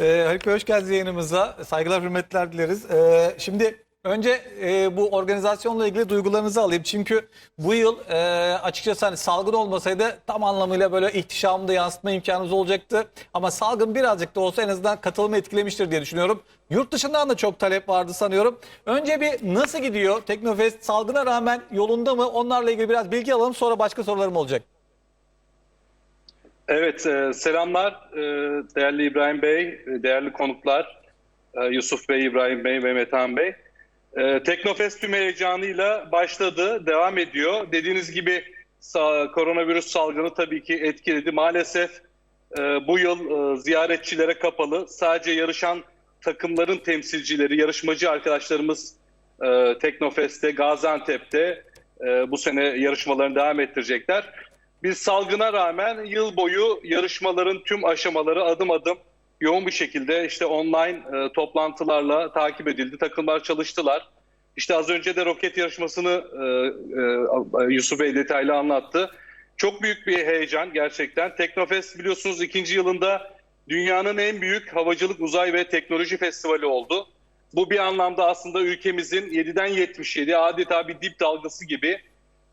Ee, Haluk hoş geldiniz yayınımıza. Saygılar, hürmetler dileriz. Ee, şimdi önce e, bu organizasyonla ilgili duygularınızı alayım. Çünkü bu yıl e, açıkçası hani salgın olmasaydı tam anlamıyla böyle ihtişamda yansıtma imkanınız olacaktı. Ama salgın birazcık da olsa en azından katılımı etkilemiştir diye düşünüyorum. Yurt dışından da çok talep vardı sanıyorum. Önce bir nasıl gidiyor Teknofest? Salgına rağmen yolunda mı? Onlarla ilgili biraz bilgi alalım sonra başka sorularım olacak. Evet, e, selamlar e, değerli İbrahim Bey, e, değerli konuklar e, Yusuf Bey, İbrahim Bey ve Metehan Bey. E, Teknofest tüm heyecanıyla başladı, devam ediyor. Dediğiniz gibi sa- koronavirüs salgını tabii ki etkiledi. Maalesef e, bu yıl e, ziyaretçilere kapalı. Sadece yarışan takımların temsilcileri, yarışmacı arkadaşlarımız e, Teknofest'te, Gaziantep'te e, bu sene yarışmalarını devam ettirecekler. Biz salgına rağmen yıl boyu yarışmaların tüm aşamaları adım adım yoğun bir şekilde işte online e, toplantılarla takip edildi. Takımlar çalıştılar. İşte az önce de roket yarışmasını e, e, Yusuf Bey detaylı anlattı. Çok büyük bir heyecan gerçekten. Teknofest biliyorsunuz ikinci yılında dünyanın en büyük havacılık, uzay ve teknoloji festivali oldu. Bu bir anlamda aslında ülkemizin 7'den 77 adeta bir dip dalgası gibi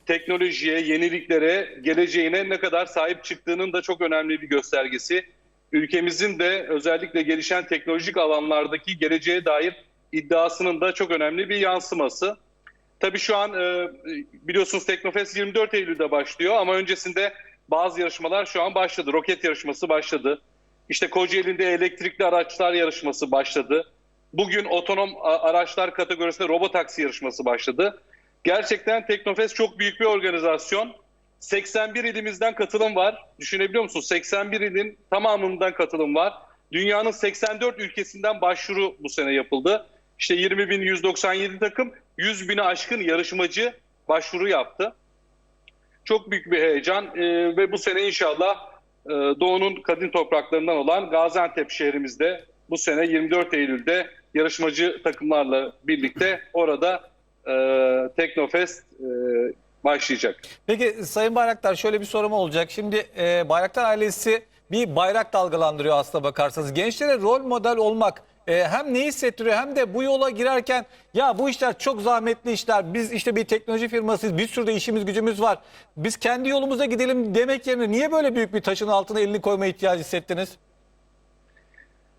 teknolojiye, yeniliklere, geleceğine ne kadar sahip çıktığının da çok önemli bir göstergesi. Ülkemizin de özellikle gelişen teknolojik alanlardaki geleceğe dair iddiasının da çok önemli bir yansıması. Tabii şu an e, biliyorsunuz Teknofest 24 Eylül'de başlıyor ama öncesinde bazı yarışmalar şu an başladı. Roket yarışması başladı. İşte Kocaeli'nde elektrikli araçlar yarışması başladı. Bugün otonom araçlar kategorisinde robotaksi yarışması başladı. Gerçekten Teknofest çok büyük bir organizasyon. 81 ilimizden katılım var. Düşünebiliyor musunuz? 81 ilin tamamından katılım var. Dünyanın 84 ülkesinden başvuru bu sene yapıldı. İşte 20.197 takım, 100 bini aşkın yarışmacı başvuru yaptı. Çok büyük bir heyecan Ee, ve bu sene inşallah e, Doğu'nun kadın topraklarından olan Gaziantep şehrimizde bu sene 24 Eylül'de yarışmacı takımlarla birlikte orada e, Teknofest e, başlayacak. Peki Sayın Bayraktar şöyle bir sorum olacak. Şimdi e, Bayraktar ailesi bir bayrak dalgalandırıyor aslına bakarsanız. Gençlere rol model olmak e, hem ne hissettiriyor hem de bu yola girerken ya bu işler çok zahmetli işler. Biz işte bir teknoloji firmasıyız. Bir sürü de işimiz gücümüz var. Biz kendi yolumuza gidelim demek yerine niye böyle büyük bir taşın altına elini koyma ihtiyacı hissettiniz?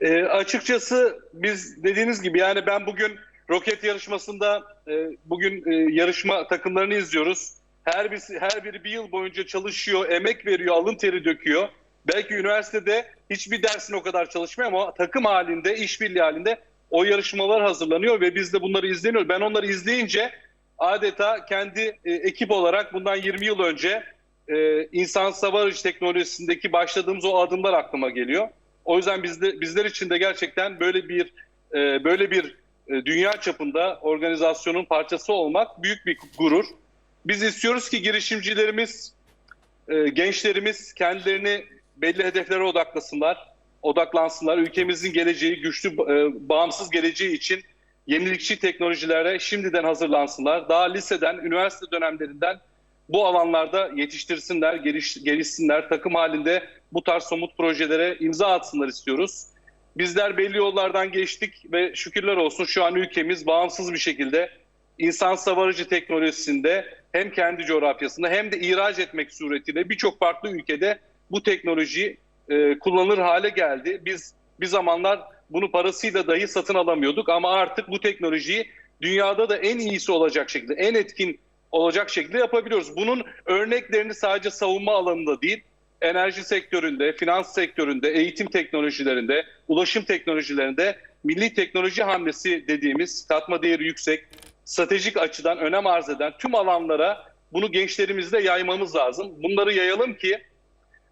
E, açıkçası biz dediğiniz gibi yani ben bugün roket yarışmasında e, bugün e, yarışma takımlarını izliyoruz. Her birisi her biri bir yıl boyunca çalışıyor, emek veriyor, alın teri döküyor. Belki üniversitede hiçbir dersin o kadar çalışmıyor ama takım halinde, işbirliği halinde o yarışmalar hazırlanıyor ve biz de bunları izleniyor. Ben onları izleyince adeta kendi e, ekip olarak bundan 20 yıl önce e, insan savarıcı teknolojisindeki başladığımız o adımlar aklıma geliyor. O yüzden bizde, bizler için de gerçekten böyle bir e, böyle bir dünya çapında organizasyonun parçası olmak büyük bir gurur. Biz istiyoruz ki girişimcilerimiz, e, gençlerimiz kendilerini belli hedeflere odaklasınlar, odaklansınlar. Ülkemizin geleceği, güçlü, e, bağımsız geleceği için yenilikçi teknolojilere şimdiden hazırlansınlar. Daha liseden, üniversite dönemlerinden bu alanlarda yetiştirsinler, geliş, gelişsinler, takım halinde bu tarz somut projelere imza atsınlar istiyoruz. Bizler belli yollardan geçtik ve şükürler olsun şu an ülkemiz bağımsız bir şekilde insan savarıcı teknolojisinde hem kendi coğrafyasında hem de ihraç etmek suretiyle birçok farklı ülkede bu teknoloji e, kullanılır hale geldi. Biz bir zamanlar bunu parasıyla dahi satın alamıyorduk ama artık bu teknolojiyi dünyada da en iyisi olacak şekilde, en etkin olacak şekilde yapabiliyoruz. Bunun örneklerini sadece savunma alanında değil, enerji sektöründe, finans sektöründe, eğitim teknolojilerinde, ulaşım teknolojilerinde milli teknoloji hamlesi dediğimiz katma değeri yüksek, stratejik açıdan önem arz eden tüm alanlara bunu gençlerimizle yaymamız lazım. Bunları yayalım ki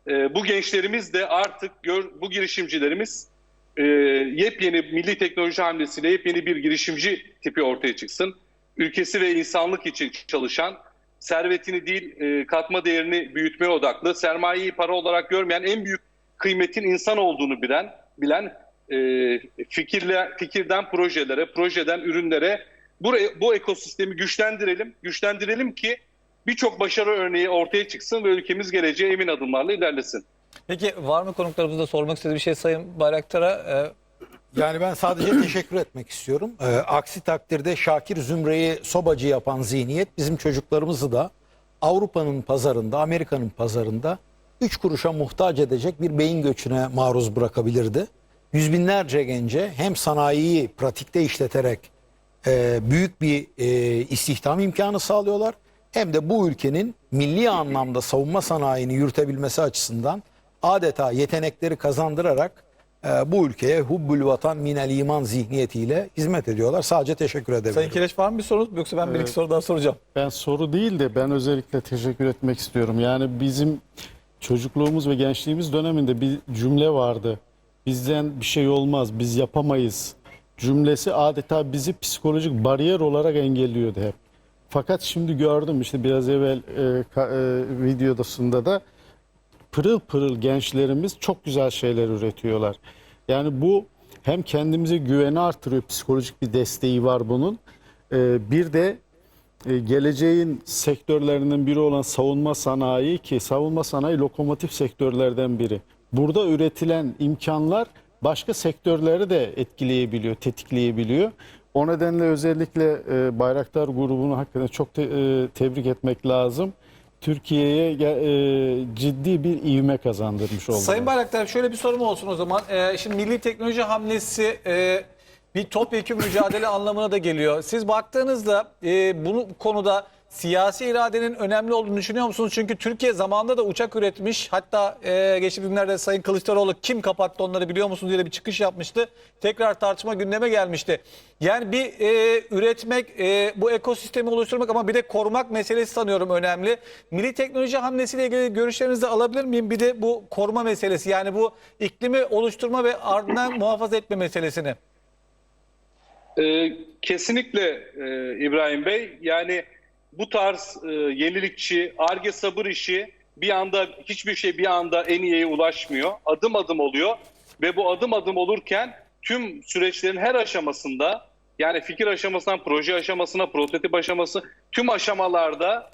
e, bu gençlerimiz de artık gör, bu girişimcilerimiz e, yepyeni milli teknoloji hamlesiyle yepyeni bir girişimci tipi ortaya çıksın. Ülkesi ve insanlık için çalışan, servetini değil e, katma değerini büyütmeye odaklı, sermayeyi para olarak görmeyen en büyük kıymetin insan olduğunu bilen, bilen e, fikirle fikirden projelere, projeden ürünlere bu, bu ekosistemi güçlendirelim, güçlendirelim ki birçok başarı örneği ortaya çıksın ve ülkemiz geleceğe emin adımlarla ilerlesin. Peki var mı konuklarımızda sormak istediği bir şey Sayın Bayraktar'a? Ee, Yani ben sadece teşekkür etmek istiyorum. Ee, aksi takdirde Şakir Zümre'yi sobacı yapan zihniyet bizim çocuklarımızı da Avrupa'nın pazarında, Amerika'nın pazarında 3 kuruşa muhtaç edecek bir beyin göçüne maruz bırakabilirdi. Yüz binlerce gence hem sanayiyi pratikte işleterek e, büyük bir e, istihdam imkanı sağlıyorlar. Hem de bu ülkenin milli anlamda savunma sanayini yürütebilmesi açısından adeta yetenekleri kazandırarak e, bu ülkeye hubbül vatan minel iman zihniyetiyle hizmet ediyorlar. Sadece teşekkür ederim. Sayın Kireç var mı bir sorunuz? Yoksa ben bir iki soru daha soracağım. Ben soru değil de ben özellikle teşekkür etmek istiyorum. Yani bizim çocukluğumuz ve gençliğimiz döneminde bir cümle vardı. Bizden bir şey olmaz, biz yapamayız cümlesi adeta bizi psikolojik bariyer olarak engelliyordu hep. Fakat şimdi gördüm işte biraz evvel e, ka- e, videodasında da pırıl pırıl gençlerimiz çok güzel şeyler üretiyorlar. Yani bu hem kendimize güveni artırıyor, psikolojik bir desteği var bunun. Ee, bir de e, geleceğin sektörlerinden biri olan savunma sanayi ki savunma sanayi lokomotif sektörlerden biri. Burada üretilen imkanlar başka sektörleri de etkileyebiliyor, tetikleyebiliyor. O nedenle özellikle e, Bayraktar grubunu hakikaten çok e, tebrik etmek lazım. Türkiye'ye e, ciddi bir ivme kazandırmış oldu. Sayın Bayraktar şöyle bir sorum olsun o zaman. Ee, şimdi milli teknoloji hamlesi e, bir topyekun mücadele anlamına da geliyor. Siz baktığınızda e, bu konuda siyasi iradenin önemli olduğunu düşünüyor musunuz? Çünkü Türkiye zamanında da uçak üretmiş. Hatta e, geçtiğimiz günlerde Sayın Kılıçdaroğlu kim kapattı onları biliyor musunuz diye bir çıkış yapmıştı. Tekrar tartışma gündeme gelmişti. Yani bir e, üretmek, e, bu ekosistemi oluşturmak ama bir de korumak meselesi sanıyorum önemli. Milli teknoloji hamlesiyle ilgili görüşlerinizi alabilir miyim? Bir de bu koruma meselesi yani bu iklimi oluşturma ve ardından muhafaza etme meselesini. Ee, kesinlikle e, İbrahim Bey. Yani bu tarz e, yenilikçi, arge sabır işi bir anda hiçbir şey bir anda en iyiye ulaşmıyor. Adım adım oluyor ve bu adım adım olurken tüm süreçlerin her aşamasında yani fikir aşamasından proje aşamasına, prototip aşaması tüm aşamalarda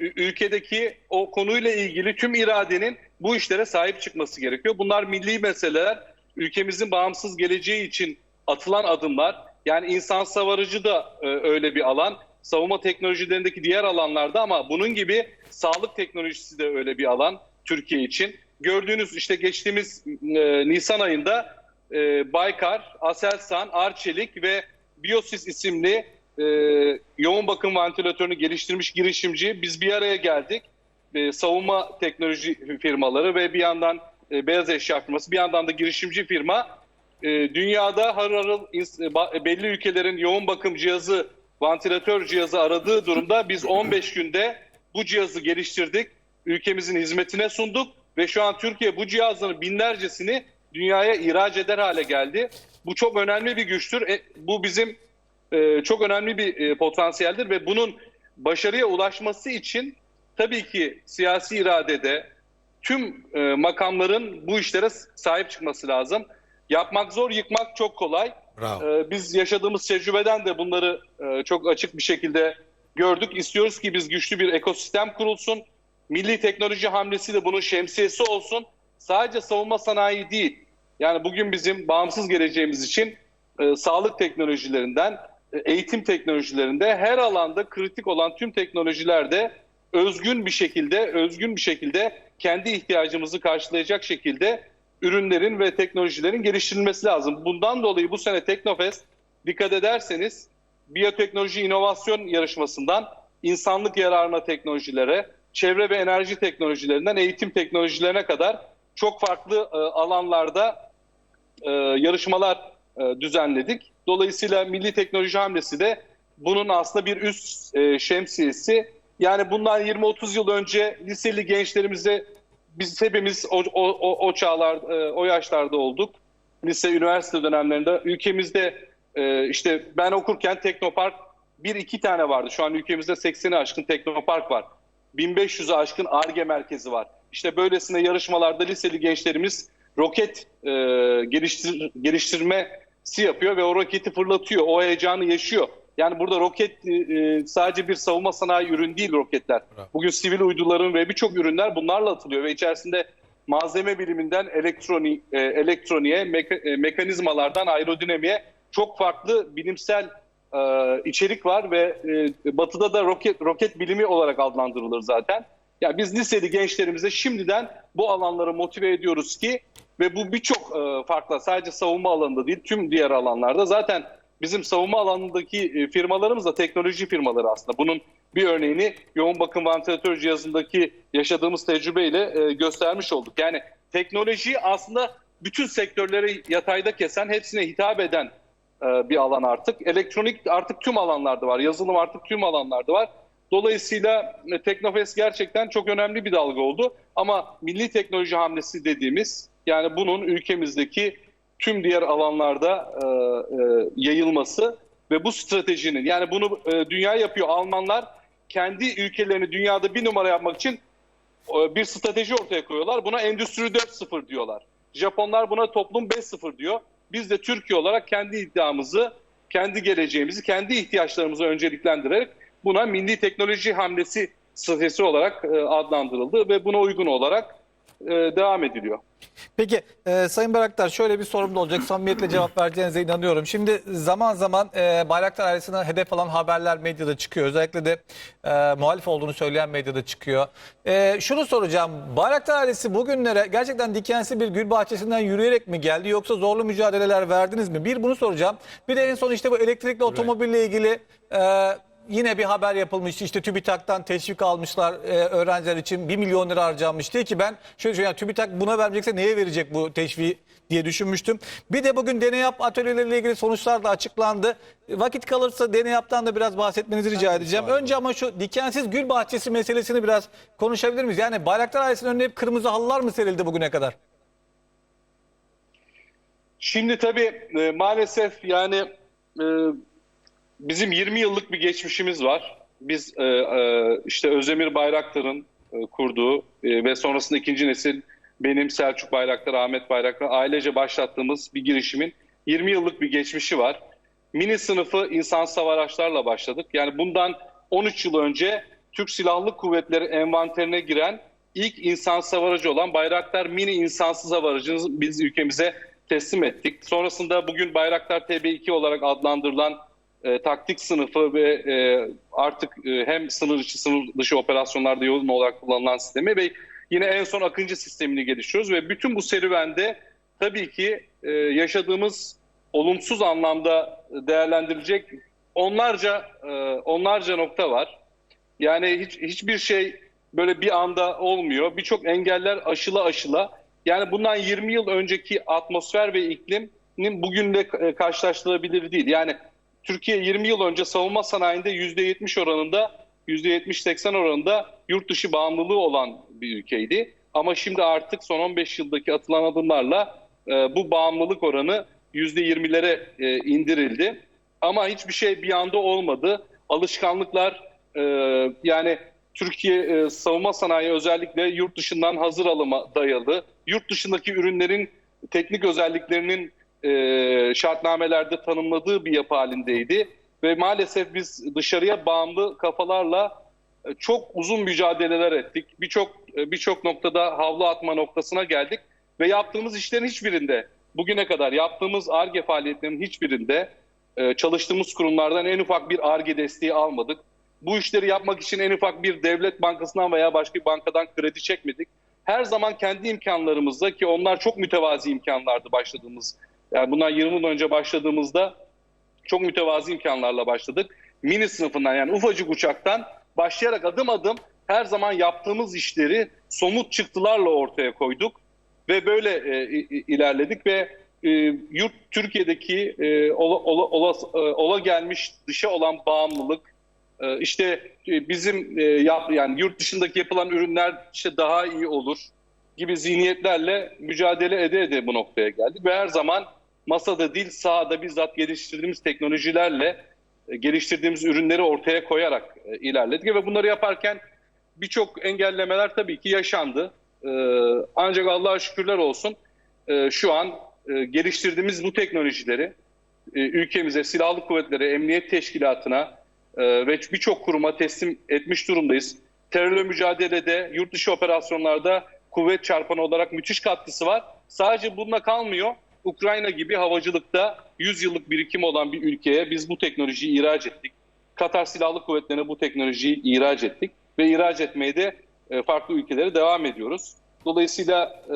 ülkedeki o konuyla ilgili tüm iradenin bu işlere sahip çıkması gerekiyor. Bunlar milli meseleler. Ülkemizin bağımsız geleceği için atılan adımlar. Yani insan savarıcı da e, öyle bir alan. Savunma teknolojilerindeki diğer alanlarda ama bunun gibi sağlık teknolojisi de öyle bir alan Türkiye için. Gördüğünüz işte geçtiğimiz e, Nisan ayında e, Baykar, Aselsan, Arçelik ve Biosis isimli e, yoğun bakım ventilatörünü geliştirmiş girişimci biz bir araya geldik. E, savunma teknoloji firmaları ve bir yandan e, beyaz eşya firması bir yandan da girişimci firma e, dünyada harıl harıl belli ülkelerin yoğun bakım cihazı, vantilatör cihazı aradığı durumda biz 15 günde bu cihazı geliştirdik. Ülkemizin hizmetine sunduk ve şu an Türkiye bu cihazların binlercesini dünyaya ihraç eder hale geldi. Bu çok önemli bir güçtür. E, bu bizim e, çok önemli bir e, potansiyeldir ve bunun başarıya ulaşması için tabii ki siyasi iradede tüm e, makamların bu işlere sahip çıkması lazım. Yapmak zor, yıkmak çok kolay. Bravo. Ee, biz yaşadığımız tecrübeden de bunları e, çok açık bir şekilde gördük. İstiyoruz ki biz güçlü bir ekosistem kurulsun. Milli teknoloji hamlesi de bunun şemsiyesi olsun. Sadece savunma sanayi değil. Yani bugün bizim bağımsız geleceğimiz için e, sağlık teknolojilerinden, e, eğitim teknolojilerinde her alanda kritik olan tüm teknolojilerde özgün bir şekilde, özgün bir şekilde kendi ihtiyacımızı karşılayacak şekilde ürünlerin ve teknolojilerin geliştirilmesi lazım. Bundan dolayı bu sene Teknofest dikkat ederseniz biyoteknoloji inovasyon yarışmasından insanlık yararına teknolojilere, çevre ve enerji teknolojilerinden eğitim teknolojilerine kadar çok farklı e, alanlarda e, yarışmalar e, düzenledik. Dolayısıyla Milli Teknoloji Hamlesi de bunun aslında bir üst e, şemsiyesi. Yani bundan 20-30 yıl önce liseli gençlerimize biz hepimiz o, o, o, o çağlar, e, o yaşlarda olduk. Lise, üniversite dönemlerinde ülkemizde e, işte ben okurken Teknopark bir iki tane vardı. Şu an ülkemizde 80'i aşkın Teknopark var. 1500'e aşkın ARGE merkezi var. İşte böylesine yarışmalarda liseli gençlerimiz roket e, geliştir, geliştirmesi yapıyor ve o roketi fırlatıyor. O heyecanı yaşıyor. Yani burada roket e, sadece bir savunma sanayi ürün değil roketler. Bugün sivil uyduların ve birçok ürünler bunlarla atılıyor ve içerisinde malzeme biliminden elektroni, e, elektroniğe, meka- e, mekanizmalardan aerodinamiğe çok farklı bilimsel e, içerik var ve e, batıda da roket roket bilimi olarak adlandırılır zaten. Ya biz liseli gençlerimize şimdiden bu alanları motive ediyoruz ki ve bu birçok e, farklı sadece savunma alanında değil tüm diğer alanlarda zaten bizim savunma alanındaki e, firmalarımız da teknoloji firmaları aslında. Bunun bir örneğini yoğun bakım vantilatör cihazındaki yaşadığımız tecrübeyle e, göstermiş olduk. Yani teknoloji aslında bütün sektörleri yatayda kesen, hepsine hitap eden e, bir alan artık. Elektronik artık tüm alanlarda var. Yazılım artık tüm alanlarda var. Dolayısıyla Teknofest gerçekten çok önemli bir dalga oldu. Ama milli teknoloji hamlesi dediğimiz yani bunun ülkemizdeki tüm diğer alanlarda e, e, yayılması ve bu stratejinin yani bunu e, dünya yapıyor. Almanlar kendi ülkelerini dünyada bir numara yapmak için e, bir strateji ortaya koyuyorlar. Buna Endüstri 4.0 diyorlar. Japonlar buna Toplum 5.0 diyor. Biz de Türkiye olarak kendi iddiamızı, kendi geleceğimizi, kendi ihtiyaçlarımızı önceliklendirerek buna milli teknoloji hamlesi stratejisi olarak e, adlandırıldı ve buna uygun olarak e, devam ediliyor. Peki e, Sayın Bayraktar şöyle bir sorum da olacak. Samimiyetle cevap vereceğinize inanıyorum. Şimdi zaman zaman e, Bayraktar ailesine hedef alan haberler medyada çıkıyor. Özellikle de e, muhalif olduğunu söyleyen medyada çıkıyor. E, şunu soracağım. Bayraktar ailesi bugünlere gerçekten dikensi bir gül bahçesinden yürüyerek mi geldi yoksa zorlu mücadeleler verdiniz mi? Bir bunu soracağım. Bir de en son işte bu elektrikli otomobille ilgili e, yine bir haber yapılmıştı. İşte TÜBİTAK'tan teşvik almışlar e, öğrenciler için 1 milyon lira harcanmış diye ki ben şöyle söyleyeyim TÜBİTAK buna verecekse neye verecek bu teşviği diye düşünmüştüm. Bir de bugün deney yap atölyeleriyle ilgili sonuçlar da açıklandı. Vakit kalırsa deney yaptan da biraz bahsetmenizi rica edeceğim. Önce ama şu dikensiz gül bahçesi meselesini biraz konuşabilir miyiz? Yani Bayraktar ailesinin önüne hep kırmızı halılar mı serildi bugüne kadar? Şimdi tabii e, maalesef yani e, bizim 20 yıllık bir geçmişimiz var. Biz e, e, işte Özdemir Bayraktar'ın e, kurduğu e, ve sonrasında ikinci nesil benim Selçuk Bayraktar, Ahmet Bayraktar ailece başlattığımız bir girişimin 20 yıllık bir geçmişi var. Mini sınıfı hava araçlarla başladık. Yani bundan 13 yıl önce Türk Silahlı Kuvvetleri envanterine giren ilk insansız hava aracı olan Bayraktar Mini insansız hava aracını biz ülkemize teslim ettik. Sonrasında bugün Bayraktar TB2 olarak adlandırılan e, taktik sınıfı ve e, artık e, hem sınır içi sınır dışı operasyonlarda yoğun olarak kullanılan sistemi ve yine en son Akıncı sistemini geliştiriyoruz ve bütün bu serüvende tabii ki e, yaşadığımız olumsuz anlamda değerlendirilecek onlarca e, onlarca nokta var. Yani hiç hiçbir şey böyle bir anda olmuyor. Birçok engeller aşıla aşıla. Yani bundan 20 yıl önceki atmosfer ve iklimin bugünle e, karşılaştırılabilir değil. Yani Türkiye 20 yıl önce savunma sanayinde %70 oranında, %70-80 oranında yurt dışı bağımlılığı olan bir ülkeydi. Ama şimdi artık son 15 yıldaki atılan adımlarla e, bu bağımlılık oranı %20'lere e, indirildi. Ama hiçbir şey bir anda olmadı. Alışkanlıklar e, yani Türkiye e, savunma sanayi özellikle yurt dışından hazır alıma dayalı. Yurt dışındaki ürünlerin teknik özelliklerinin e, şartnamelerde tanımladığı bir yapı halindeydi. Ve maalesef biz dışarıya bağımlı kafalarla e, çok uzun mücadeleler ettik. Birçok e, birçok noktada havlu atma noktasına geldik ve yaptığımız işlerin hiçbirinde bugüne kadar yaptığımız ARGE faaliyetlerinin hiçbirinde e, çalıştığımız kurumlardan en ufak bir ARGE desteği almadık. Bu işleri yapmak için en ufak bir devlet bankasından veya başka bir bankadan kredi çekmedik. Her zaman kendi imkanlarımızda ki onlar çok mütevazi imkanlardı başladığımız. Yani bundan 20 yıl önce başladığımızda çok mütevazi imkanlarla başladık. Mini sınıfından yani ufacık uçaktan başlayarak adım adım her zaman yaptığımız işleri somut çıktılarla ortaya koyduk ve böyle e, ilerledik ve e, yurt Türkiye'deki e, ola, ola, ola, ola gelmiş dışa olan bağımlılık e, işte e, bizim e, yap, yani yurt dışındaki yapılan ürünler işte daha iyi olur gibi zihniyetlerle mücadele ede ede bu noktaya geldik ve her zaman masada değil sahada bizzat geliştirdiğimiz teknolojilerle e, geliştirdiğimiz ürünleri ortaya koyarak e, ilerledik ve bunları yaparken birçok engellemeler tabii ki yaşandı. E, ancak Allah'a şükürler olsun şu an geliştirdiğimiz bu teknolojileri ülkemize, silahlı kuvvetlere, emniyet teşkilatına ve birçok kuruma teslim etmiş durumdayız. Terörle mücadelede, yurt dışı operasyonlarda kuvvet çarpanı olarak müthiş katkısı var. Sadece bununla kalmıyor. Ukrayna gibi havacılıkta 100 yıllık birikim olan bir ülkeye biz bu teknolojiyi ihraç ettik. Katar Silahlı Kuvvetleri'ne bu teknolojiyi ihraç ettik ve ihraç etmeye de e, farklı ülkelere devam ediyoruz. Dolayısıyla e,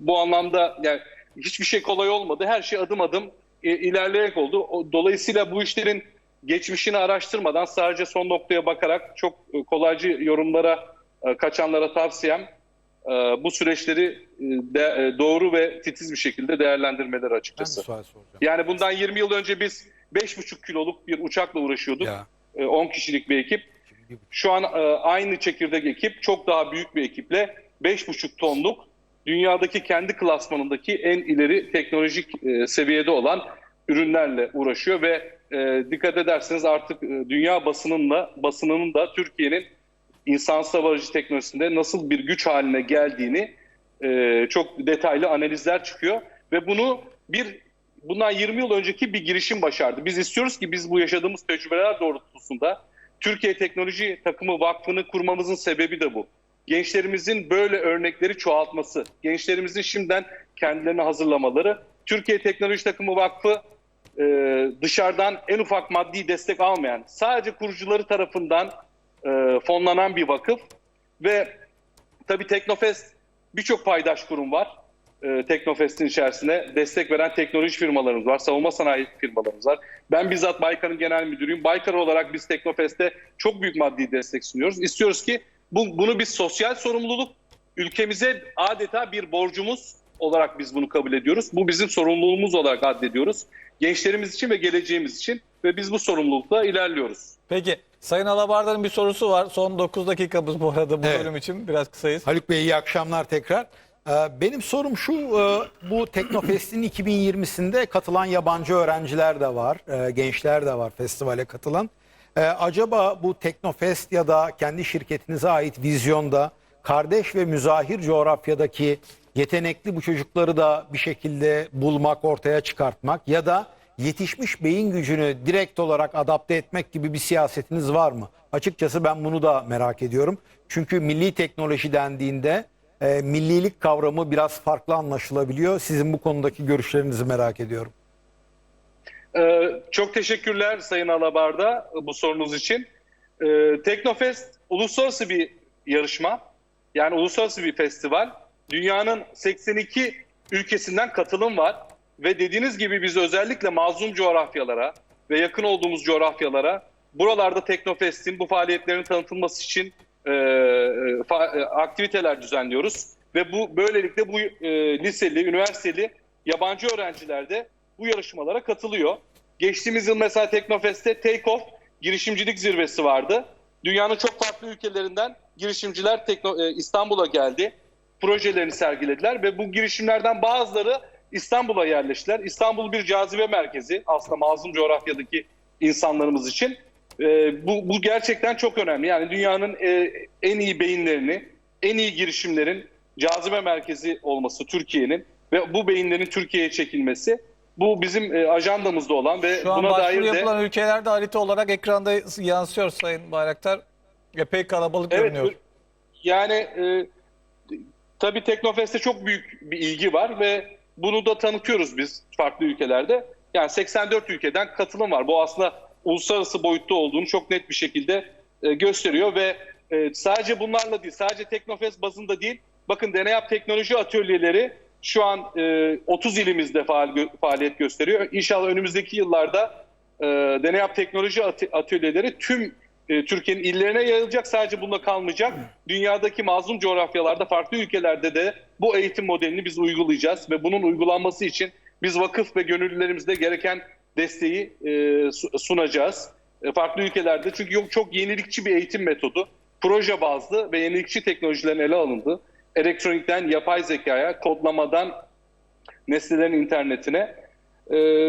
bu anlamda yani hiçbir şey kolay olmadı. Her şey adım adım e, ilerleyerek oldu. Dolayısıyla bu işlerin geçmişini araştırmadan sadece son noktaya bakarak çok kolaycı yorumlara kaçanlara tavsiyem bu süreçleri e, de- e, doğru ve titiz bir şekilde değerlendirmeleri açıkçası. Yani bundan 20 yıl önce biz 5,5 kiloluk bir uçakla uğraşıyorduk. Ya. E, 10 kişilik bir ekip. Şu an e, aynı çekirdek ekip çok daha büyük bir ekiple 5,5 tonluk dünyadaki kendi klasmanındaki en ileri teknolojik seviyede olan ürünlerle uğraşıyor ve dikkat ederseniz artık dünya basınınla basınının da Türkiye'nin insansız hava aracı teknolojisinde nasıl bir güç haline geldiğini e, çok detaylı analizler çıkıyor ve bunu bir bundan 20 yıl önceki bir girişim başardı. Biz istiyoruz ki biz bu yaşadığımız tecrübeler doğrultusunda Türkiye Teknoloji Takımı Vakfı'nı kurmamızın sebebi de bu. Gençlerimizin böyle örnekleri çoğaltması, gençlerimizin şimdiden kendilerini hazırlamaları. Türkiye Teknoloji Takımı Vakfı e, dışarıdan en ufak maddi destek almayan, sadece kurucuları tarafından e, fonlanan bir vakıf ve tabii Teknofest birçok paydaş kurum var. E, Teknofest'in içerisine destek veren teknoloji firmalarımız var, savunma sanayi firmalarımız var. Ben bizzat Baykar'ın genel müdürüyüm. Baykar olarak biz Teknofest'te çok büyük maddi destek sunuyoruz. İstiyoruz ki bu, bunu biz sosyal sorumluluk, ülkemize adeta bir borcumuz olarak biz bunu kabul ediyoruz. Bu bizim sorumluluğumuz olarak addediyoruz. Gençlerimiz için ve geleceğimiz için ve biz bu sorumlulukla ilerliyoruz. Peki Sayın Alabardar'ın bir sorusu var. Son 9 dakikamız bu arada bu Evet. bölüm için. Biraz kısayız. Haluk Bey iyi akşamlar tekrar. Ee, Benim sorum şu, e, bu Teknofest'in 2020'sinde katılan yabancı öğrenciler de var, e, gençler de var festivale katılan. Ee, Acaba bu Teknofest ya da kendi şirketinize ait vizyonda kardeş ve müzahir coğrafyadaki yetenekli bu çocukları da bir şekilde bulmak, ortaya çıkartmak ya da yetişmiş beyin gücünü direkt olarak adapte etmek gibi bir siyasetiniz var mı? Açıkçası ben bunu da merak ediyorum. Çünkü milli teknoloji dendiğinde e, millilik kavramı biraz farklı anlaşılabiliyor. Sizin bu konudaki görüşlerinizi merak ediyorum. Ee, çok teşekkürler Sayın Alabar'da bu sorunuz için. Ee, Teknofest uluslararası bir yarışma. Yani uluslararası bir festival. Dünyanın 82 ülkesinden katılım var. Ve dediğiniz gibi biz özellikle mazlum coğrafyalara ve yakın olduğumuz coğrafyalara buralarda Teknofest'in bu faaliyetlerin tanıtılması için e, e, fa- e, aktiviteler düzenliyoruz. Ve bu böylelikle bu e, liseli, üniversiteli yabancı öğrenciler de bu yarışmalara katılıyor. Geçtiğimiz yıl mesela Teknofest'te Take Off girişimcilik zirvesi vardı. Dünyanın çok farklı ülkelerinden girişimciler Tekno, e, İstanbul'a geldi. Projelerini sergilediler ve bu girişimlerden bazıları İstanbul'a yerleştiler. İstanbul bir cazibe merkezi aslında mazlum coğrafyadaki insanlarımız için. E, bu, bu gerçekten çok önemli. Yani dünyanın e, en iyi beyinlerini, en iyi girişimlerin cazibe merkezi olması Türkiye'nin ve bu beyinlerin Türkiye'ye çekilmesi bu bizim e, ajandamızda olan ve Şu an buna dair de yapılan ülkelerde harita olarak ekranda yansıyor Sayın Bayraktar. Epey kalabalık Evet, görünüyor. yani e, tabii Teknofest'te çok büyük bir ilgi var ve bunu da tanıtıyoruz biz farklı ülkelerde. Yani 84 ülkeden katılım var. Bu aslında uluslararası boyutta olduğunu çok net bir şekilde e, gösteriyor ve e, sadece bunlarla değil, sadece Teknofest bazında değil, bakın Deneyap Teknoloji Atölyeleri şu an e, 30 ilimizde faal, gö- faaliyet gösteriyor. İnşallah önümüzdeki yıllarda e, Deneyap Teknoloji At- Atölyeleri tüm e, Türkiye'nin illerine yayılacak. Sadece bunda kalmayacak. Dünyadaki mazlum coğrafyalarda, farklı ülkelerde de bu eğitim modelini biz uygulayacağız ve bunun uygulanması için biz vakıf ve gönüllülerimizde gereken desteği e, su- sunacağız. E, farklı ülkelerde çünkü yok çok yenilikçi bir eğitim metodu. Proje bazlı ve yenilikçi teknolojilerin ele alındı. Elektronikten yapay zekaya, kodlamadan nesnelerin internetine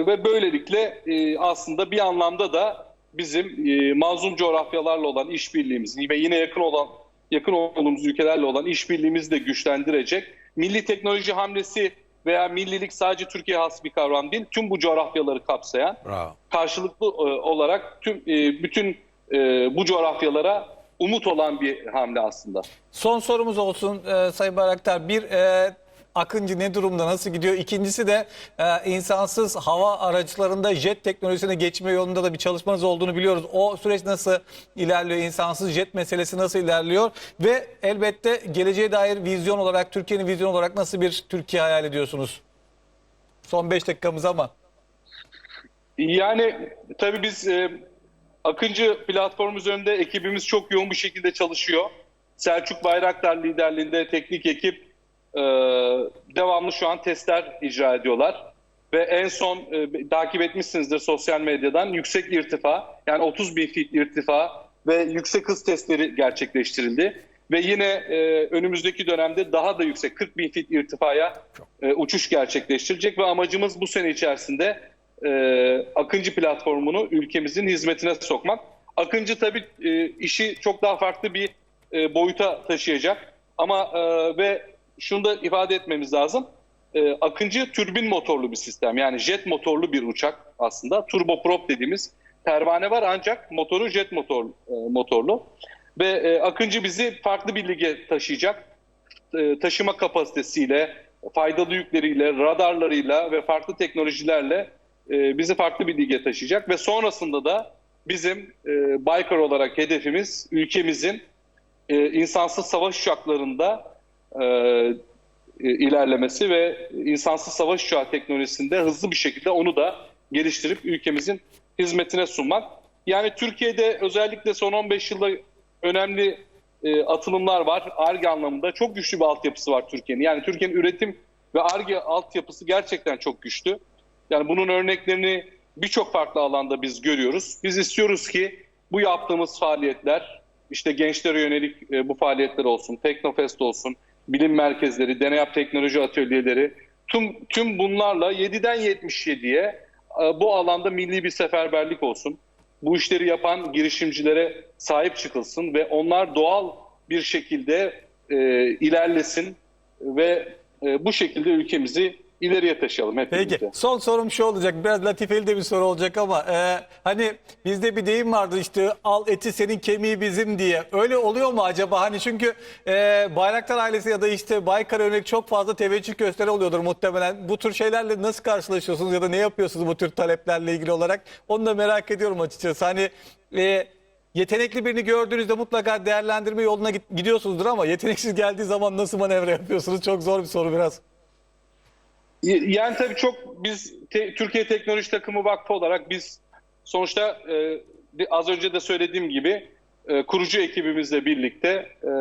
ve böylelikle aslında bir anlamda da bizim e, mazlum coğrafyalarla olan işbirliğimizi ve yine yakın olan yakın olduğumuz ülkelerle olan işbirliğimizi de güçlendirecek. Milli teknoloji hamlesi veya millilik sadece Türkiye has bir kavram değil, tüm bu coğrafyaları kapsayan Bravo. karşılıklı e, olarak tüm e, bütün e, bu coğrafyalara umut olan bir hamle aslında. Son sorumuz olsun e, Sayın Bayraktar. Bir e, Akıncı ne durumda, nasıl gidiyor? İkincisi de e, insansız hava araçlarında jet teknolojisine geçme yolunda da bir çalışmanız olduğunu biliyoruz. O süreç nasıl ilerliyor? İnsansız jet meselesi nasıl ilerliyor? Ve elbette geleceğe dair vizyon olarak, Türkiye'nin vizyon olarak nasıl bir Türkiye hayal ediyorsunuz? Son 5 dakikamız ama. Yani tabii biz e, Akıncı platform üzerinde ekibimiz çok yoğun bir şekilde çalışıyor. Selçuk Bayraktar liderliğinde teknik ekip e, devamlı şu an testler icra ediyorlar. Ve en son e, takip etmişsinizdir sosyal medyadan yüksek irtifa yani 30 bin feet irtifa ve yüksek hız testleri gerçekleştirildi. Ve yine e, önümüzdeki dönemde daha da yüksek 40 bin feet irtifaya e, uçuş gerçekleştirecek ve amacımız bu sene içerisinde e, Akıncı platformunu ülkemizin hizmetine sokmak. Akıncı tabii e, işi çok daha farklı bir e, boyuta taşıyacak. Ama e, ve şunu da ifade etmemiz lazım. E, Akıncı türbin motorlu bir sistem. Yani jet motorlu bir uçak aslında. Turboprop dediğimiz pervane var ancak motoru jet motor, e, motorlu. Ve e, Akıncı bizi farklı bir lige taşıyacak. E, taşıma kapasitesiyle, faydalı yükleriyle, radarlarıyla ve farklı teknolojilerle bizi farklı bir lige taşıyacak. Ve sonrasında da bizim e, Baykar olarak hedefimiz ülkemizin insansız savaş uçaklarında e, e, ilerlemesi ve insansız savaş uçağı teknolojisinde hızlı bir şekilde onu da geliştirip ülkemizin hizmetine sunmak. Yani Türkiye'de özellikle son 15 yılda önemli e, atılımlar var. ARGE anlamında çok güçlü bir altyapısı var Türkiye'nin. Yani Türkiye'nin üretim ve ARGE altyapısı gerçekten çok güçlü. Yani bunun örneklerini birçok farklı alanda biz görüyoruz. Biz istiyoruz ki bu yaptığımız faaliyetler işte gençlere yönelik e, bu faaliyetler olsun, Teknofest olsun, bilim merkezleri, deneyap teknoloji atölyeleri tüm tüm bunlarla 7'den 77'ye e, bu alanda milli bir seferberlik olsun. Bu işleri yapan girişimcilere sahip çıkılsın ve onlar doğal bir şekilde e, ilerlesin ve e, bu şekilde ülkemizi ileriye taşıyalım hep Peki son sorum şu olacak. Biraz latifeli de bir soru olacak ama e, hani bizde bir deyim vardı işte al eti senin kemiği bizim diye. Öyle oluyor mu acaba? Hani çünkü e, Bayraktar ailesi ya da işte Baykar örnek çok fazla teveccüh gösteri oluyordur muhtemelen. Bu tür şeylerle nasıl karşılaşıyorsunuz ya da ne yapıyorsunuz bu tür taleplerle ilgili olarak? Onu da merak ediyorum açıkçası. Hani e, Yetenekli birini gördüğünüzde mutlaka değerlendirme yoluna gidiyorsunuzdur ama yeteneksiz geldiği zaman nasıl manevra yapıyorsunuz? Çok zor bir soru biraz. Yani tabii çok biz te- Türkiye Teknoloji Takımı Vakfı olarak biz sonuçta e, az önce de söylediğim gibi e, kurucu ekibimizle birlikte e,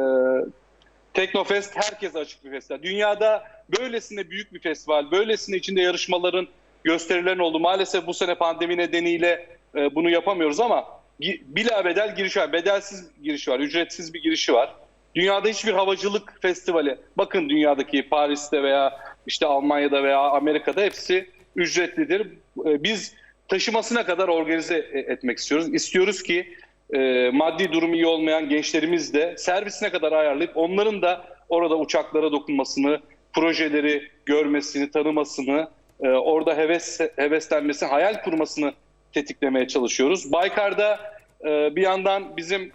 Teknofest herkese açık bir festival. Dünyada böylesine büyük bir festival, böylesine içinde yarışmaların, gösterilerin oldu. Maalesef bu sene pandemi nedeniyle e, bunu yapamıyoruz ama gi- bilabedel giriş var. Bedelsiz giriş var, ücretsiz bir girişi var. Dünyada hiçbir havacılık festivali, bakın dünyadaki Paris'te veya işte Almanya'da veya Amerika'da hepsi ücretlidir. E, Biz taşımasına kadar organize e- etmek istiyoruz. İstiyoruz ki e, maddi durumu iyi olmayan gençlerimiz de servisine kadar ayarlayıp onların da orada uçaklara dokunmasını, projeleri görmesini, tanımasını, orada heves heveslenmesini, hayal kurmasını tetiklemeye çalışıyoruz. Baykar'da bir yandan bizim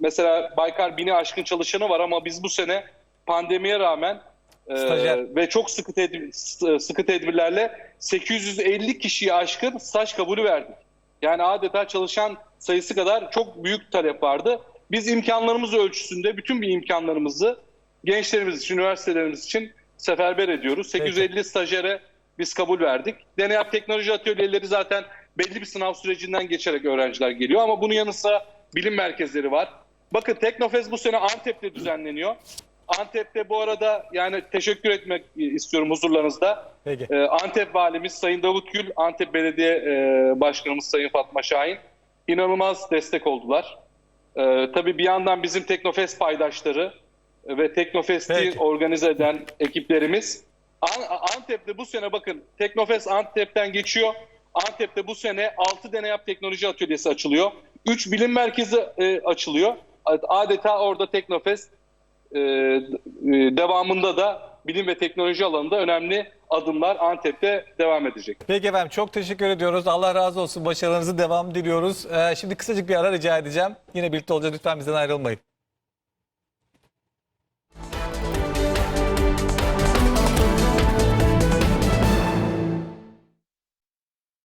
mesela Baykar bini aşkın çalışanı var ama biz bu sene pandemiye rağmen e, Stajyer. ve çok sıkı tedbir, sıkı tedbirlerle 850 kişiye aşkın staj kabulü verdik. Yani adeta çalışan sayısı kadar çok büyük talep vardı. Biz imkanlarımız ölçüsünde bütün bir imkanlarımızı gençlerimiz için, üniversitelerimiz için seferber ediyoruz. 850 stajyere biz kabul verdik. Deneyap teknoloji atölyeleri zaten belli bir sınav sürecinden geçerek öğrenciler geliyor ama bunun yanı sıra bilim merkezleri var. Bakın Teknofest bu sene Antep'te düzenleniyor. Antep'te bu arada yani teşekkür etmek istiyorum huzurlarınızda. Peki. Ee, Antep Valimiz Sayın Davut Gül, Antep Belediye e, Başkanımız Sayın Fatma Şahin inanılmaz destek oldular. Ee, tabii bir yandan bizim Teknofest paydaşları ve Teknofest'i Peki. organize eden ekiplerimiz. An- Antep'te bu sene bakın Teknofest Antep'ten geçiyor. Antep'te bu sene 6 deneyap teknoloji atölyesi açılıyor. 3 bilim merkezi e, açılıyor. Adeta orada Teknofest e, devamında da bilim ve teknoloji alanında önemli adımlar Antep'te devam edecek. Peki efendim çok teşekkür ediyoruz. Allah razı olsun. Başarılarınızı devam diliyoruz. Ee, şimdi kısacık bir ara rica edeceğim. Yine birlikte olacağız. Lütfen bizden ayrılmayın.